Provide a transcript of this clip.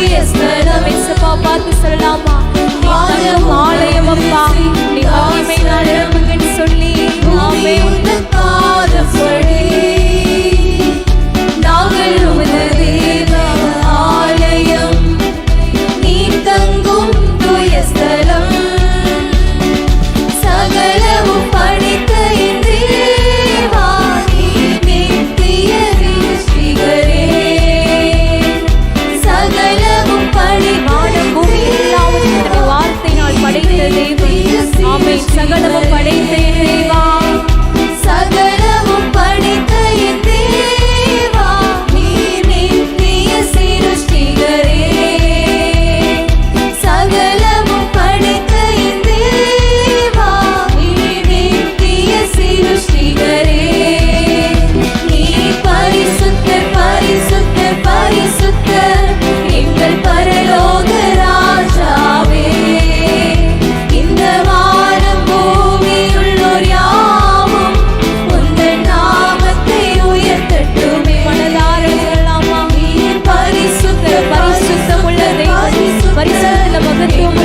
jest melem, więc se popatrz, 이걸 You.